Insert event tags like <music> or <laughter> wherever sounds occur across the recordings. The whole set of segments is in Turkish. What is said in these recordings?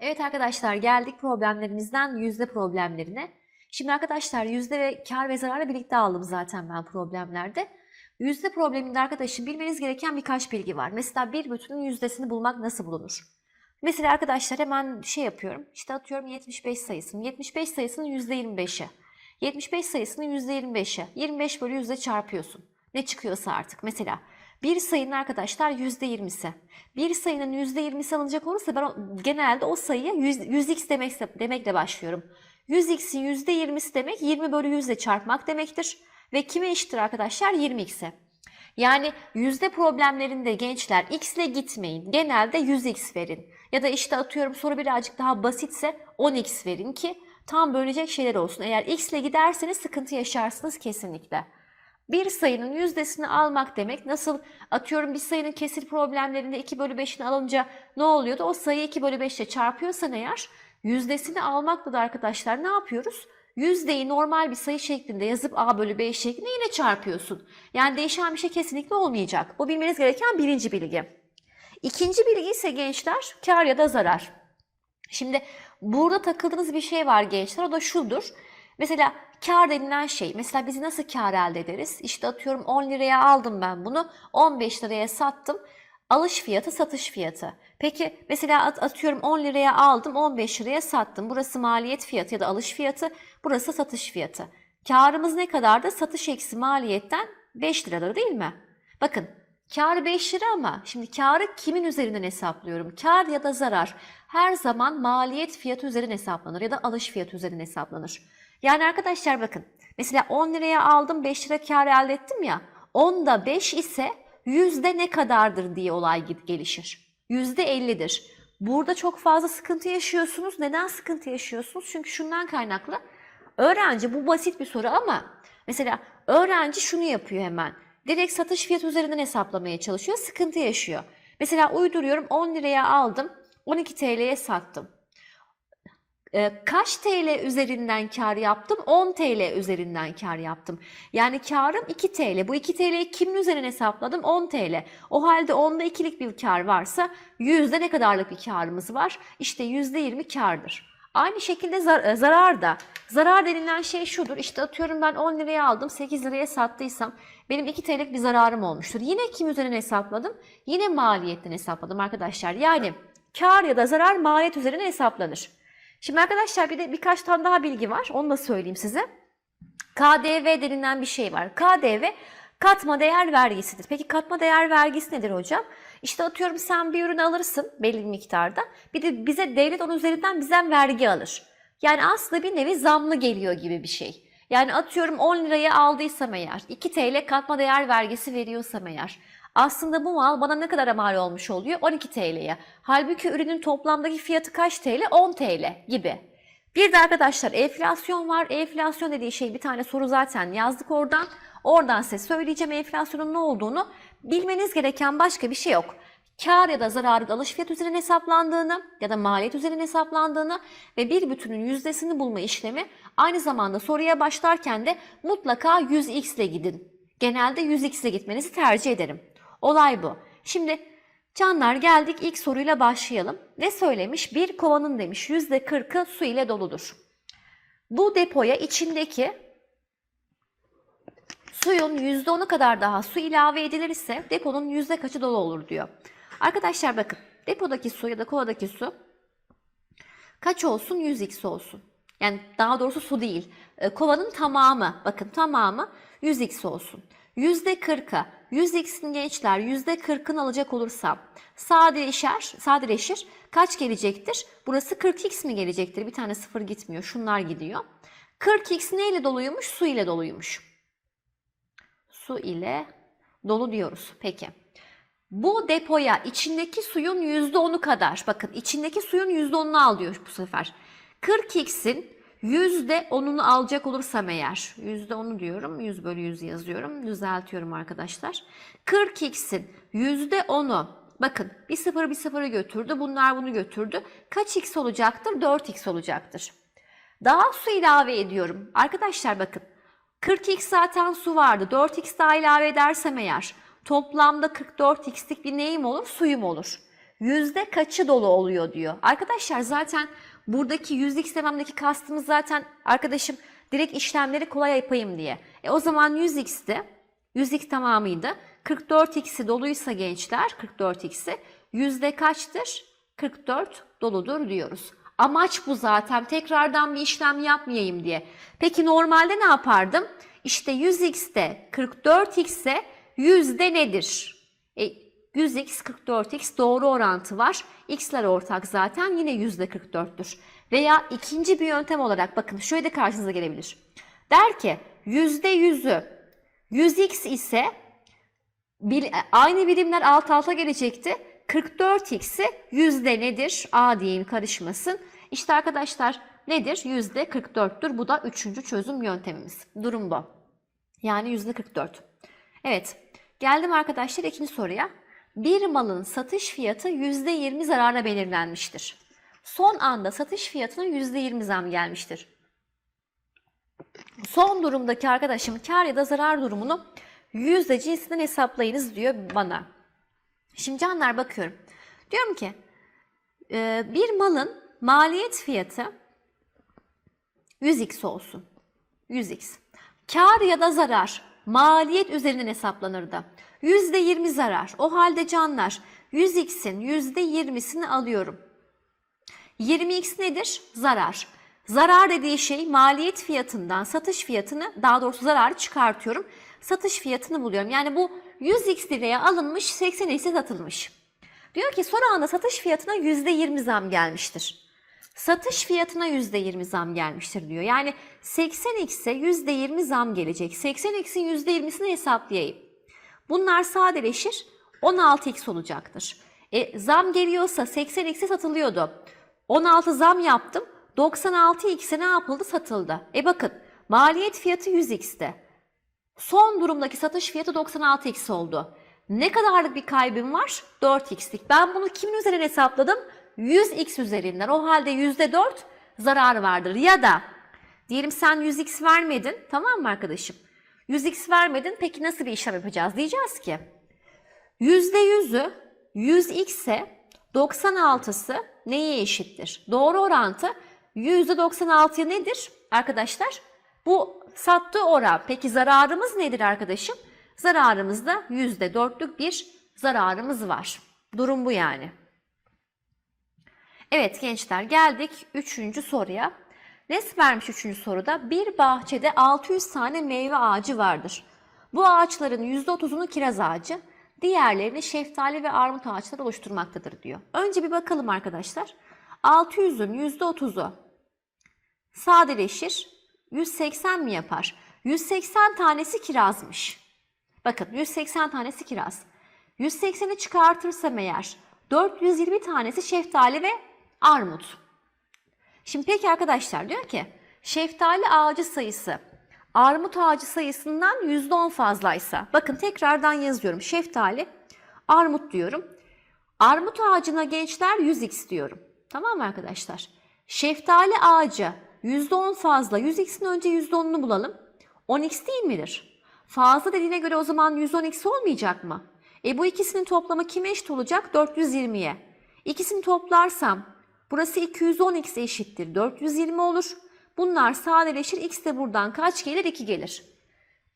Evet arkadaşlar geldik problemlerimizden yüzde problemlerine. Şimdi arkadaşlar yüzde ve kar ve zararla birlikte aldım zaten ben problemlerde. Yüzde probleminde arkadaşım bilmeniz gereken birkaç bilgi var. Mesela bir bütünün yüzdesini bulmak nasıl bulunur? Mesela arkadaşlar hemen şey yapıyorum. İşte atıyorum 75 sayısını. 75 sayısının %25'i. 75 sayısının %25'i. 25 bölü yüzde çarpıyorsun. Ne çıkıyorsa artık. Mesela bir sayının arkadaşlar %20'si. Bir sayının %20'si alınacak olursa ben genelde o sayıya 100, 100x demek, demekle başlıyorum. 100x'in %20'si demek 20 bölü 100 ile çarpmak demektir. Ve kime eşittir arkadaşlar? 20x'e. Yani yüzde problemlerinde gençler x ile gitmeyin. Genelde 100x verin. Ya da işte atıyorum soru birazcık daha basitse 10x verin ki tam bölecek şeyler olsun. Eğer x ile giderseniz sıkıntı yaşarsınız kesinlikle. Bir sayının yüzdesini almak demek nasıl atıyorum bir sayının kesir problemlerinde 2 bölü 5'ini alınca ne oluyordu? O sayı 2 bölü 5 ile çarpıyorsan eğer yüzdesini almakla da arkadaşlar ne yapıyoruz? Yüzdeyi normal bir sayı şeklinde yazıp a bölü b şeklinde yine çarpıyorsun. Yani değişen bir şey kesinlikle olmayacak. Bu bilmeniz gereken birinci bilgi. İkinci bilgi ise gençler kar ya da zarar. Şimdi burada takıldığınız bir şey var gençler o da şudur. Mesela kar denilen şey mesela biz nasıl kar elde ederiz? İşte atıyorum 10 liraya aldım ben bunu 15 liraya sattım. Alış fiyatı satış fiyatı. Peki mesela at- atıyorum 10 liraya aldım 15 liraya sattım. Burası maliyet fiyatı ya da alış fiyatı. Burası satış fiyatı. Karımız ne kadardı? Satış eksi maliyetten 5 liradır değil mi? Bakın kar 5 lira ama şimdi karı kimin üzerinden hesaplıyorum? Kar ya da zarar her zaman maliyet fiyatı üzerinden hesaplanır ya da alış fiyatı üzerinden hesaplanır. Yani arkadaşlar bakın mesela 10 liraya aldım 5 lira kar elde ettim ya 10'da 5 ise yüzde ne kadardır diye olay gelişir. Yüzde 50'dir. Burada çok fazla sıkıntı yaşıyorsunuz. Neden sıkıntı yaşıyorsunuz? Çünkü şundan kaynaklı. Öğrenci bu basit bir soru ama mesela öğrenci şunu yapıyor hemen. Direkt satış fiyatı üzerinden hesaplamaya çalışıyor. Sıkıntı yaşıyor. Mesela uyduruyorum 10 liraya aldım 12 TL'ye sattım. Ee, kaç TL üzerinden kar yaptım? 10 TL üzerinden kar yaptım. Yani karım 2 TL. Bu 2 TL'yi kimin üzerine hesapladım? 10 TL. O halde 10'da 2'lik bir kar varsa yüzde ne kadarlık bir karımız var? İşte yüzde 20 kardır. Aynı şekilde zar- e, zarar da. Zarar denilen şey şudur. İşte atıyorum ben 10 liraya aldım 8 liraya sattıysam benim 2 TL'lik bir zararım olmuştur. Yine kim üzerine hesapladım? Yine maliyetten hesapladım arkadaşlar. Yani kar ya da zarar maliyet üzerine hesaplanır. Şimdi arkadaşlar bir de birkaç tane daha bilgi var. Onu da söyleyeyim size. KDV denilen bir şey var. KDV katma değer vergisidir. Peki katma değer vergisi nedir hocam? İşte atıyorum sen bir ürün alırsın belli bir miktarda. Bir de bize devlet onun üzerinden bizden vergi alır. Yani aslında bir nevi zamlı geliyor gibi bir şey. Yani atıyorum 10 liraya aldıysam eğer 2 TL katma değer vergisi veriyorsam eğer aslında bu mal bana ne kadar mal olmuş oluyor? 12 TL'ye. Halbuki ürünün toplamdaki fiyatı kaç TL? 10 TL gibi. Bir de arkadaşlar enflasyon var. Enflasyon dediği şey bir tane soru zaten yazdık oradan. Oradan size söyleyeceğim enflasyonun ne olduğunu. Bilmeniz gereken başka bir şey yok. Kar ya da zararın alış fiyat üzerine hesaplandığını ya da maliyet üzerine hesaplandığını ve bir bütünün yüzdesini bulma işlemi aynı zamanda soruya başlarken de mutlaka 100x ile gidin. Genelde 100x ile gitmenizi tercih ederim. Olay bu. Şimdi Canlar geldik ilk soruyla başlayalım. Ne söylemiş? Bir kovanın demiş %40'ı su ile doludur. Bu depoya içindeki suyun %10'u kadar daha su ilave edilirse deponun yüzde kaçı dolu olur diyor. Arkadaşlar bakın depodaki su ya da kovadaki su kaç olsun? 100x olsun. Yani daha doğrusu su değil. E, Kovanın tamamı, bakın tamamı 100x olsun. %40'a 100x'in gençler %40'ını alacak olursam sadeleşer, sadeleşir. Kaç gelecektir? Burası 40x mi gelecektir? Bir tane sıfır gitmiyor. Şunlar gidiyor. 40x neyle doluymuş? Su ile doluymuş. Su ile dolu diyoruz. Peki. Bu depoya içindeki suyun %10'u kadar, bakın içindeki suyun %10'unu al diyor bu sefer. 40x'in %10'unu alacak olursam eğer, %10'u diyorum, 100 bölü 100 yazıyorum, düzeltiyorum arkadaşlar. 40x'in %10'u, bakın bir sıfır bir sıfırı götürdü, bunlar bunu götürdü. Kaç x olacaktır? 4x olacaktır. Daha su ilave ediyorum. Arkadaşlar bakın 40x zaten su vardı. 4x daha ilave edersem eğer toplamda 44x'lik bir neyim olur? Suyum olur. yüzde kaçı dolu oluyor diyor. Arkadaşlar zaten buradaki 100x dememdeki kastımız zaten arkadaşım direkt işlemleri kolay yapayım diye. E o zaman 100x'ti. 100x tamamıydı. 44x'i doluysa gençler 44x'i yüzde kaçtır? 44 doludur diyoruz. Amaç bu zaten. Tekrardan bir işlem yapmayayım diye. Peki normalde ne yapardım? İşte 100x'te 44x'e yüzde nedir? E, 100x 44x doğru orantı var. X'ler ortak zaten yine yüzde 44'tür. Veya ikinci bir yöntem olarak bakın şöyle de karşınıza gelebilir. Der ki yüzde yüzü 100x ise bir, aynı birimler alt alta gelecekti. 44x'i yüzde nedir? A diyeyim karışmasın. İşte arkadaşlar nedir? Yüzde 44'tür. Bu da üçüncü çözüm yöntemimiz. Durum bu. Yani yüzde 44. Evet. Geldim arkadaşlar ikinci soruya. Bir malın satış fiyatı yüzde 20 zarara belirlenmiştir. Son anda satış fiyatına yüzde 20 zam gelmiştir. Son durumdaki arkadaşım kar ya da zarar durumunu yüzde cinsinden hesaplayınız diyor bana. Şimdi canlar bakıyorum. Diyorum ki e, bir malın maliyet fiyatı 100x olsun. 100x. Kar ya da zarar maliyet üzerinden hesaplanır da. %20 zarar. O halde canlar 100x'in %20'sini alıyorum. 20x nedir? Zarar. Zarar dediği şey maliyet fiyatından satış fiyatını daha doğrusu zararı çıkartıyorum. Satış fiyatını buluyorum. Yani bu 100x liraya alınmış 80x'e satılmış. Diyor ki son anda satış fiyatına %20 zam gelmiştir. Satış fiyatına %20 zam gelmiştir diyor. Yani 80x'e %20 zam gelecek. 80x'in %20'sini hesaplayayım. Bunlar sadeleşir 16x olacaktır. E, zam geliyorsa 80x'e satılıyordu. 16 zam yaptım. 96x'e ne yapıldı? Satıldı. E bakın maliyet fiyatı 100x'te. Son durumdaki satış fiyatı 96x oldu. Ne kadarlık bir kaybım var? 4x'lik. Ben bunu kimin üzerine hesapladım? 100x üzerinden. O halde %4 zarar vardır. Ya da diyelim sen 100x vermedin. Tamam mı arkadaşım? 100x vermedin. Peki nasıl bir işlem yapacağız? Diyeceğiz ki %100'ü 100x ise 96'sı neye eşittir? Doğru orantı %96'ya nedir arkadaşlar? Bu sattığı oran. Peki zararımız nedir arkadaşım? Zararımızda %4'lük bir zararımız var. Durum bu yani. Evet gençler geldik 3. soruya. Ne vermiş 3. soruda? Bir bahçede 600 tane meyve ağacı vardır. Bu ağaçların %30'unu kiraz ağacı, diğerlerini şeftali ve armut ağaçları oluşturmaktadır diyor. Önce bir bakalım arkadaşlar. 600'ün %30'u sadeleşir. 180 mi yapar? 180 tanesi kirazmış. Bakın 180 tanesi kiraz. 180'i çıkartırsam eğer 420 tanesi şeftali ve armut. Şimdi peki arkadaşlar diyor ki şeftali ağacı sayısı armut ağacı sayısından %10 fazlaysa bakın tekrardan yazıyorum şeftali armut diyorum. Armut ağacına gençler 100x diyorum. Tamam mı arkadaşlar? Şeftali ağacı %10 fazla 100x'in önce %10'unu bulalım. 10x değil midir? Fazla dediğine göre o zaman 110x olmayacak mı? E bu ikisinin toplamı kime eşit olacak? 420'ye. İkisini toplarsam burası 210x eşittir. 420 olur. Bunlar sadeleşir. X de buradan kaç gelir? 2 gelir.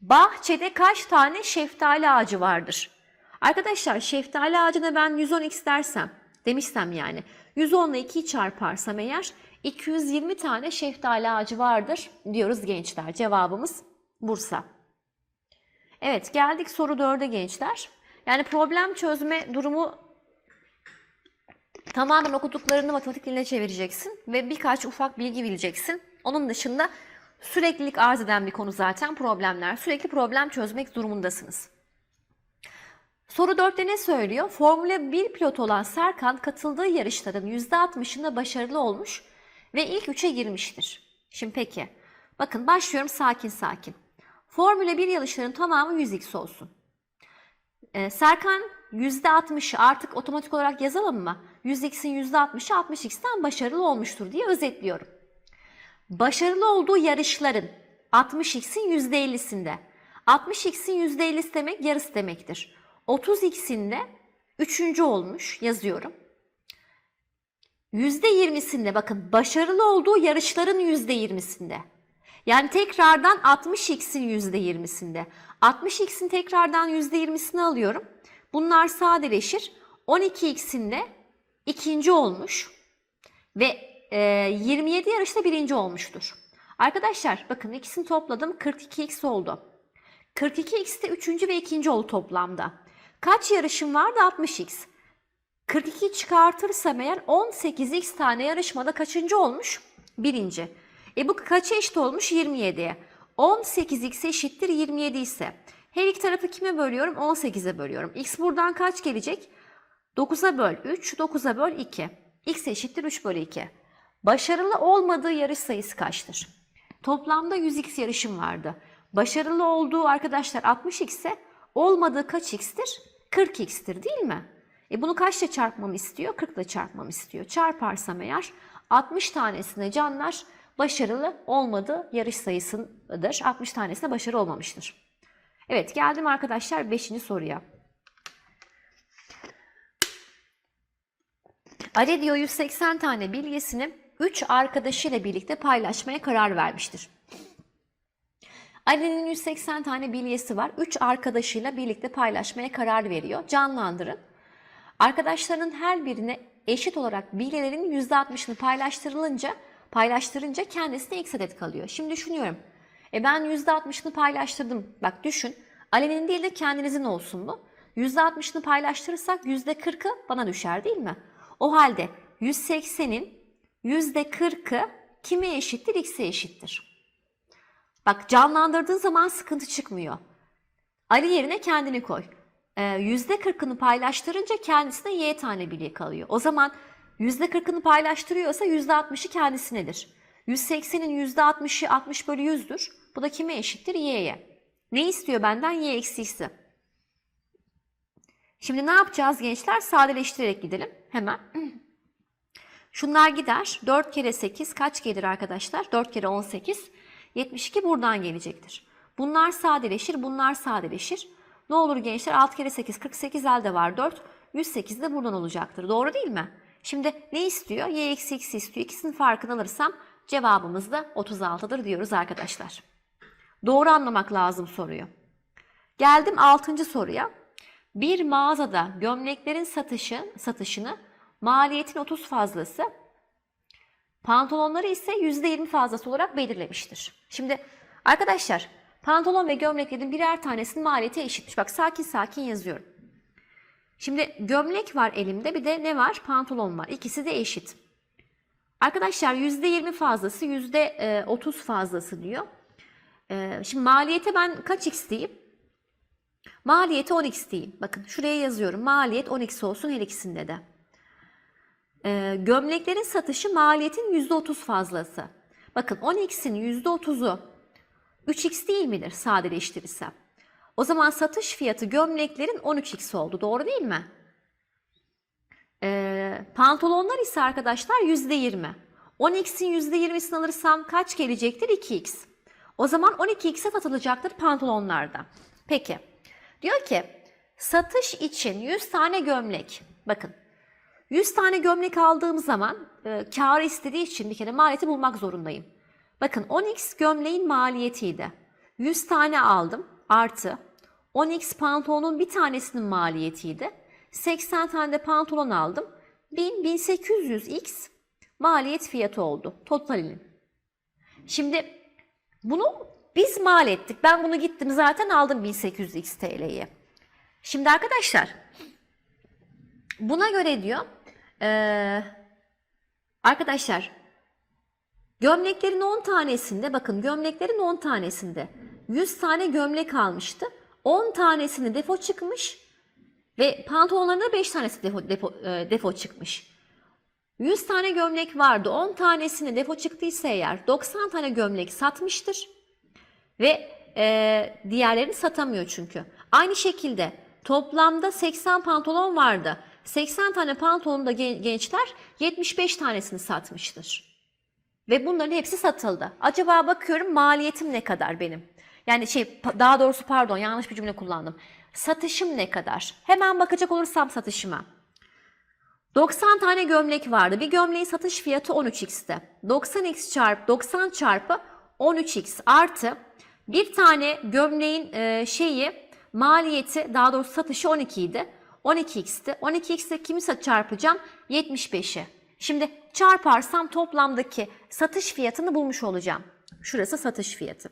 Bahçede kaç tane şeftali ağacı vardır? Arkadaşlar şeftali ağacına ben 110x dersem, demişsem yani 110 ile 2'yi çarparsam eğer 220 tane şeftali ağacı vardır diyoruz gençler. Cevabımız Bursa. Evet geldik soru 4'e gençler. Yani problem çözme durumu tamamen okuduklarını matematik diline çevireceksin ve birkaç ufak bilgi bileceksin. Onun dışında süreklilik arz eden bir konu zaten problemler. Sürekli problem çözmek durumundasınız. Soru 4'te ne söylüyor? Formula 1 pilot olan Serkan katıldığı yarışların %60'ında başarılı olmuş ve ilk 3'e girmiştir. Şimdi peki, bakın başlıyorum sakin sakin. Formula 1 yarışların tamamı 100x olsun. Ee, Serkan %60'ı artık otomatik olarak yazalım mı? 100x'in %60'ı 60x'ten başarılı olmuştur diye özetliyorum. Başarılı olduğu yarışların 60x'in %50'sinde. 60x'in %50'si demek yarısı demektir. 30x'in de 3. olmuş yazıyorum. %20'sinde bakın başarılı olduğu yarışların %20'sinde. Yani tekrardan 60x'in %20'sinde. 60x'in tekrardan %20'sini alıyorum. Bunlar sadeleşir. 12x'in de ikinci olmuş ve e, 27 yarışta birinci olmuştur. Arkadaşlar bakın ikisini topladım 42x oldu. 42x de üçüncü ve ikinci oldu toplamda. Kaç yarışım vardı? 60x. 42 çıkartırsam eğer 18x tane yarışmada kaçıncı olmuş? Birinci. E bu kaça eşit olmuş? 27'ye. 18x eşittir 27 ise her iki tarafı kime bölüyorum? 18'e bölüyorum. x buradan kaç gelecek? 9'a böl 3, 9'a böl 2. x eşittir 3 bölü 2. Başarılı olmadığı yarış sayısı kaçtır? Toplamda 100x yarışım vardı. Başarılı olduğu arkadaşlar 60x ise olmadığı kaç x'tir? 40x'tir değil mi? E bunu kaçla çarpmamı istiyor? 40 ile çarpmamı istiyor. Çarparsam eğer 60 tanesine canlar başarılı olmadığı yarış sayısıdır. 60 tanesine başarı olmamıştır. Evet geldim arkadaşlar 5. soruya. Ali diyor 180 tane bilgisini 3 arkadaşıyla birlikte paylaşmaya karar vermiştir. Ali'nin 180 tane bilyesi var. 3 arkadaşıyla birlikte paylaşmaya karar veriyor. Canlandırın. Arkadaşlarının her birine eşit olarak bilyelerin %60'ını paylaştırılınca paylaştırınca kendisine x adet kalıyor. Şimdi düşünüyorum. E ben %60'ını paylaştırdım. Bak düşün. Ali'nin değil de kendinizin olsun bu. %60'ını paylaştırırsak %40'ı bana düşer değil mi? O halde 180'in %40'ı kime eşittir? X'e eşittir. Bak canlandırdığın zaman sıkıntı çıkmıyor. Ali yerine kendini koy. Ee, %40'ını paylaştırınca kendisine Y tane bilye kalıyor. O zaman %40'ını paylaştırıyorsa %60'ı kendisinedir. 180'in %60'ı 60 bölü 100'dür. Bu da kime eşittir? Y'ye. Ne istiyor benden? Y eksi x'i. Şimdi ne yapacağız gençler? Sadeleştirerek gidelim. Hemen. <clears throat> Şunlar gider. 4 kere 8 kaç gelir arkadaşlar? 4 kere 18. 72 buradan gelecektir. Bunlar sadeleşir, bunlar sadeleşir. Ne olur gençler? 6 kere 8, 48 elde var 4. 108 de buradan olacaktır. Doğru değil mi? Şimdi ne istiyor? Y eksi x istiyor. İkisinin farkını alırsam cevabımız da 36'dır diyoruz arkadaşlar. Doğru anlamak lazım soruyu. Geldim 6. soruya. Bir mağazada gömleklerin satışı, satışını maliyetin 30 fazlası, pantolonları ise %20 fazlası olarak belirlemiştir. Şimdi arkadaşlar pantolon ve gömleklerin birer tanesinin maliyeti eşitmiş. Bak sakin sakin yazıyorum. Şimdi gömlek var elimde bir de ne var? Pantolon var. İkisi de eşit. Arkadaşlar %20 fazlası %30 fazlası diyor. Ee, şimdi maliyete ben kaç x diyeyim? Maliyeti 10x diyeyim. Bakın şuraya yazıyorum. Maliyet 10x olsun her ikisinde de. Ee, gömleklerin satışı maliyetin %30 fazlası. Bakın 10x'in %30'u 3x değil midir sadeleştirirsem? O zaman satış fiyatı gömleklerin 13x oldu. Doğru değil mi? Ee, pantolonlar ise arkadaşlar %20. 10x'in %20'sini alırsam kaç gelecektir? 2x. O zaman 12x'e satılacaktır pantolonlarda. Peki. Diyor ki satış için 100 tane gömlek. Bakın 100 tane gömlek aldığım zaman e, karı istediği için bir kere maliyeti bulmak zorundayım. Bakın 10x gömleğin maliyetiydi. 100 tane aldım artı 10x pantolonun bir tanesinin maliyetiydi. 80 tane de pantolon aldım. 1000 1800x maliyet fiyatı oldu totalinin. Şimdi bunu biz mal ettik. Ben bunu gittim zaten aldım 1800x TL'yi. Şimdi arkadaşlar buna göre diyor ee, arkadaşlar gömleklerin 10 tanesinde bakın gömleklerin 10 tanesinde 100 tane gömlek almıştı. 10 tanesini defo çıkmış ve pantolonlarında 5 tanesi defo, defo, e, defo çıkmış. 100 tane gömlek vardı. 10 tanesini defo çıktıysa eğer 90 tane gömlek satmıştır. Ve e, diğerlerini satamıyor çünkü. Aynı şekilde toplamda 80 pantolon vardı. 80 tane pantolonda gençler 75 tanesini satmıştır. Ve bunların hepsi satıldı. Acaba bakıyorum maliyetim ne kadar benim? Yani şey daha doğrusu pardon yanlış bir cümle kullandım. Satışım ne kadar? Hemen bakacak olursam satışıma. 90 tane gömlek vardı. Bir gömleğin satış fiyatı 13x'ti. 90x çarpı 90 çarpı 13x artı bir tane gömleğin e, şeyi maliyeti daha doğrusu satışı 12 idi. 12x'ti. 12x'te kimi çarpacağım? 75'i. Şimdi çarparsam toplamdaki satış fiyatını bulmuş olacağım. Şurası satış fiyatı.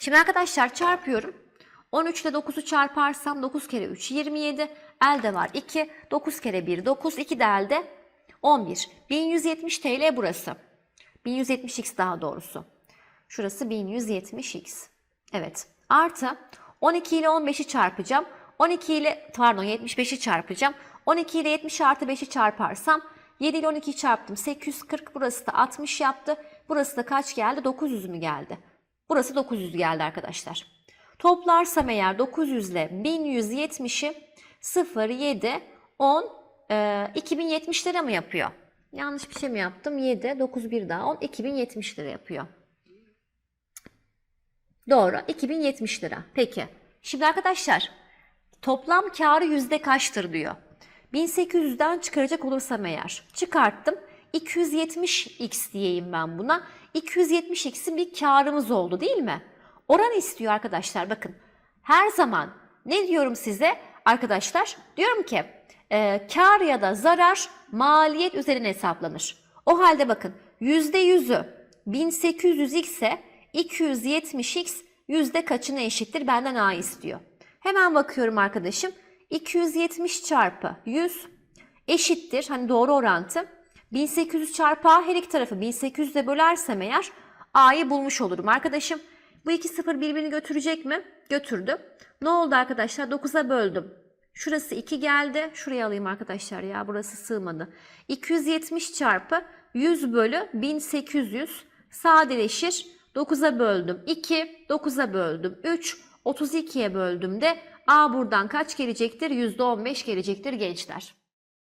Şimdi arkadaşlar çarpıyorum. 13 ile 9'u çarparsam 9 kere 3 27. Elde var 2. 9 kere 1 9. 2 de elde 11. 1170 TL burası. 1170x daha doğrusu. Şurası 1170x. Evet. Artı 12 ile 15'i çarpacağım. 12 ile pardon 75'i çarpacağım. 12 ile 70 artı 5'i çarparsam 7 ile 12'yi çarptım. 840 burası da 60 yaptı. Burası da kaç geldi? 900 mü geldi? Burası 900 geldi arkadaşlar. Toplarsam eğer 900 ile 1170'i 0, 7, 10, e, 2070 lira mı yapıyor? Yanlış bir şey mi yaptım? 7, 9, 1 daha 10, 2070 lira yapıyor. Doğru, 2070 lira. Peki. Şimdi arkadaşlar toplam karı yüzde kaçtır diyor. 1800'den çıkaracak olursam eğer çıkarttım. 270x diyeyim ben buna. 270x'in bir karımız oldu değil mi? Oran istiyor arkadaşlar bakın. Her zaman ne diyorum size arkadaşlar? Diyorum ki e, kar ya da zarar maliyet üzerine hesaplanır. O halde bakın %100'ü 1800x ise 270x yüzde kaçına eşittir? Benden A istiyor. Hemen bakıyorum arkadaşım. 270 çarpı 100 eşittir. Hani doğru orantı. 1800 çarpı A her iki tarafı 1800'e bölersem eğer A'yı bulmuş olurum arkadaşım. Bu iki sıfır birbirini götürecek mi? Götürdü. Ne oldu arkadaşlar? 9'a böldüm. Şurası 2 geldi. Şuraya alayım arkadaşlar ya. Burası sığmadı. 270 çarpı 100 bölü 1800 sadeleşir. 9'a böldüm 2, 9'a böldüm 3, 32'ye böldüm de A buradan kaç gelecektir? %15 gelecektir gençler.